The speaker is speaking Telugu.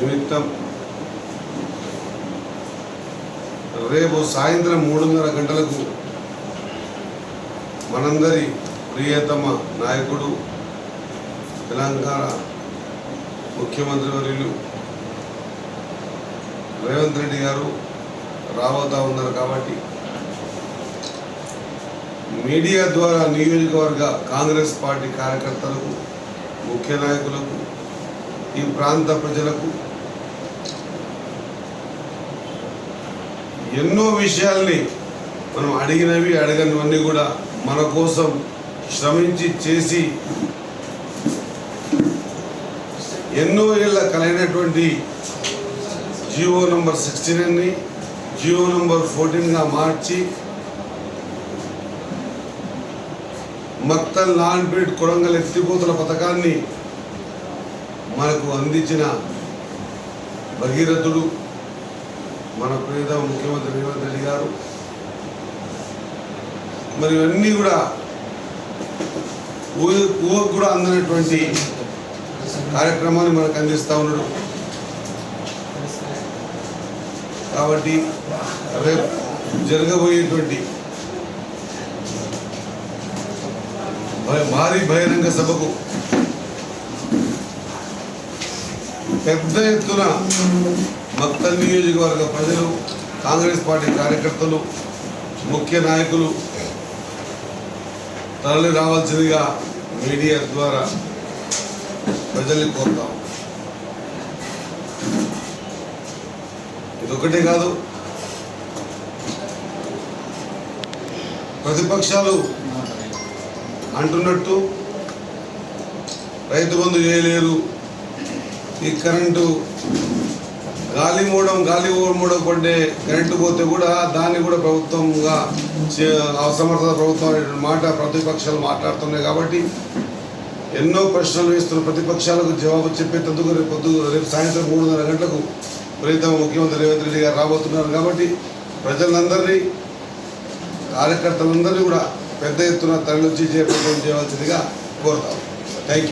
నిమిత్తం రేపు సాయంత్రం మూడున్నర గంటలకు మనందరి ప్రియతమ నాయకుడు తెలంగాణ ముఖ్యమంత్రి వర్యులు రేవంత్ రెడ్డి గారు రాబోతా ఉన్నారు కాబట్టి మీడియా ద్వారా నియోజకవర్గ కాంగ్రెస్ పార్టీ కార్యకర్తలకు ముఖ్య నాయకులకు ఈ ప్రాంత ప్రజలకు ఎన్నో విషయాల్ని మనం అడిగినవి అడగనివన్నీ కూడా మన కోసం శ్రమించి చేసి ఎన్నో ఏళ్ళ కలిగినటువంటి జియో నంబర్ సిక్స్టీ నైన్ని జియో నంబర్ ఫోర్టీన్గా మార్చి మత్తల్ నాన్ పీడ్ కొడంగల్ ఎత్తిపోతల పథకాన్ని మనకు అందించిన భగీరథుడు మన ప్రియతమ ముఖ్యమంత్రి రేవంత్ రెడ్డి గారు. మరి ఇవన్నీ కూడా ఊహకు కూడా అందనటువంటి కార్యక్రమాన్ని మనకు అందిస్తూ ఉన్నాడు. కాబట్టి రేపు జరగబోయేటువంటి భయ- భారీ బహిరంగ సభకు పెద్ద ఎత్తున మక్తల్ నియోజకవర్గ ప్రజలు కాంగ్రెస్ పార్టీ కార్యకర్తలు ముఖ్య నాయకులు తరలి రావాల్సిందిగా మీడియా ద్వారా ప్రజల్ని కోరుతాం ఇదొకటే కాదు ప్రతిపక్షాలు అంటున్నట్టు రైతు బంధు చేయలేరు ఈ కరెంటు గాలి మూడం గాలి మూడం పడ్డే కరెంటు పోతే కూడా దాన్ని కూడా ప్రభుత్వంగా అసమర్థ అసమర్థత ప్రభుత్వం అనే మాట ప్రతిపక్షాలు మాట్లాడుతున్నాయి కాబట్టి ఎన్నో ప్రశ్నలు వేస్తున్న ప్రతిపక్షాలకు జవాబు చెప్పేటందుకు రేపు పొద్దు రేపు సాయంత్రం మూడున్నర గంటలకు ప్రీతమ ముఖ్యమంత్రి రేవంత్ రెడ్డి గారు రాబోతున్నారు కాబట్టి ప్రజలందరినీ కార్యకర్తలందరినీ కూడా పెద్ద ఎత్తున తరలించి చేపట్టడం చేయవలసిందిగా కోరుతాం. Thank you